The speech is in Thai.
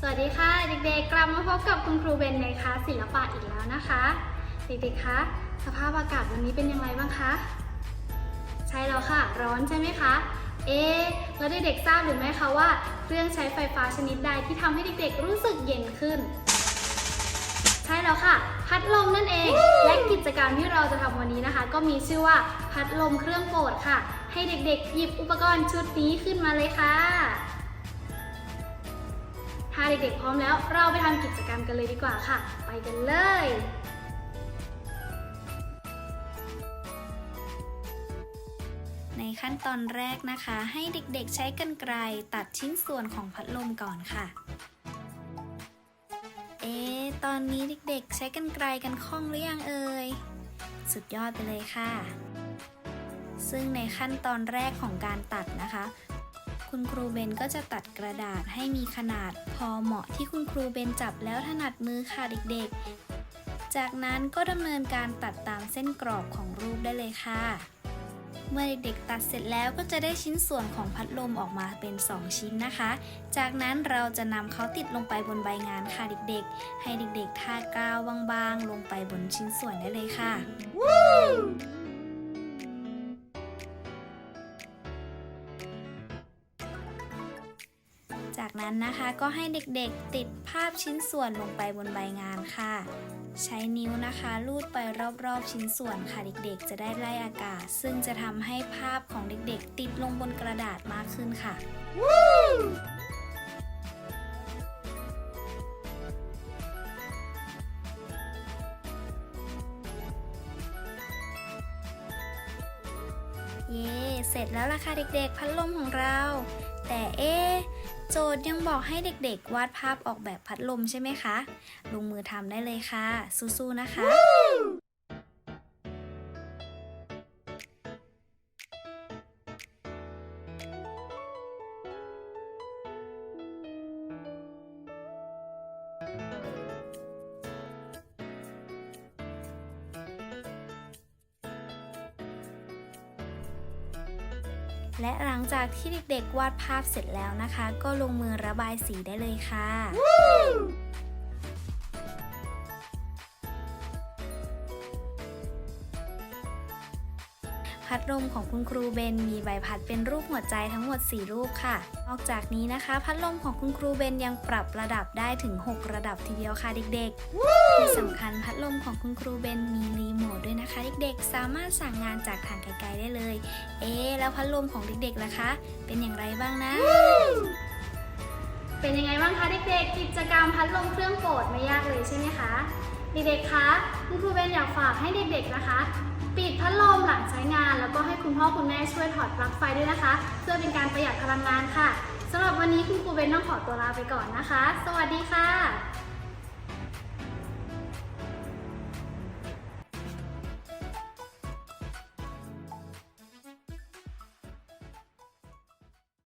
สวัสดีค่ะเด็กๆกลับมาพบกับคุณครูเบนในคลาสศิลปะอีกแล้วนะคะ เด็กๆคะสภาพอากาศวันนี้เป็นยังไงบ้างคะใช่แล้วค่ะ ร้อนใช่ไหมคะเอ๊ะแล้วเด็กๆทราบหรือไม่คะว่า เครื่องใช้ไฟฟ้าชนิดใดที่ทำให้เด็กๆรู้สึกเย็นขึ้น ใช่แล้วค่ะ พัดลมนั่นเองและกิจกรรมที่เราจะทำวันนี้นะคะ ก็มีชื่อว่าพัดลมเครื่องโปรดค่ะ ให้เด็กๆ หยิบอุปกรณ์ชุดนี้ขึ้นมาเลยค่ะ ถ้าเด็กๆพร้อมแล้ว เราไปทำกิจกรรมกันเลยดีกว่าค่ะ ไปกันเลย ในขั้นตอนแรกนะคะ ให้เด็กๆใช้กรรไกรตัดชิ้นส่วนของพัดลมก่อนค่ะ เอ๊ตอนนี้เด็กๆ ใช้กรรไกรกันคล่องหรือยังเอ่ย สุดยอดไปเลยค่ะซึ่งในขั้นตอนแรกของการตัดนะคะ คุณครูเบนก็จะตัดกระดาษให้มีขนาด พอเหมาะที่คุณครูเบนจับแล้วถนัดมือค่ะเด็กๆ จากนั้นก็ดำเนินการตัดตามเส้นกรอบของรูปได้เลยค่ะ เมื่อเด็กๆตัดเสร็จแล้วก็จะได้ชิ้นส่วนของพัดลมออกมาเป็น 2 ชิ้นนะคะ จากนั้นเราจะนำเขาติดลงไปบนใบงานค่ะเด็กๆ ให้เด็กๆทากาวบางๆ ลงไปบนชิ้นส่วนได้เลยค่ะ จากนั้นนะคะก็ให้เด็กๆติดภาพชิ้นส่วนลงไปบนใบงานค่ะ ใช้นิ้วนะคะลูดไปรอบๆชิ้นส่วนค่ะเด็กๆ จะได้ไล่อากาศ ซึ่งจะทำให้ภาพของเด็กๆ ติดลงบนกระดาษมากขึ้นค่ะเย้เสร็จแล้วล่ะค่ะเด็กๆ พัดลมของเรา แต่เอ๊ โจทย์ยังบอกให้เด็กๆ วาดภาพออกแบบพัดลมใช่ไหมคะ ลงมือทำได้เลยค่ะ สู้ๆ นะคะ และหลังจากที่เด็กๆวาดภาพเสร็จแล้วนะคะ ก็ลงมือระบายสีได้เลยค่ะ พัดลมของคุณครูเบนมีใบพัดเป็นรูปหัวใจทั้งหมด 4 รูปค่ะ นอกจากนี้นะคะ พัดลมของคุณครูเบนยังปรับระดับได้ถึง 6 ระดับทีเดียวค่ะเด็กๆที่สำคัญพัดลมของคุณครูเบนมีรีโมทด้วยนะคะเด็กๆ สามารถสั่งงานจากทางไกลๆได้เลย เอ๊ะแล้วพัดลมของเด็กๆล่ะคะ เป็นอย่างไรบ้างนะเป็นยังไงบ้างคะเด็กๆ กิจกรรมพัดลมเครื่องโปรดไม่ยากเลยใช่ไหมคะ เด็กๆ คะ คุณครูเบนอยากฝากให้เด็กๆ นะคะ แล้วก็ให้คุณพ่อคุณแม่ช่วยถอดปลั๊กไฟด้วยนะคะ เพื่อเป็นการประหยัดพลังงานค่ะสำหรับวันนี้คุณครูเบนต้องขอตัวลาไปก่อนนะคะ สวัสดีค่ะ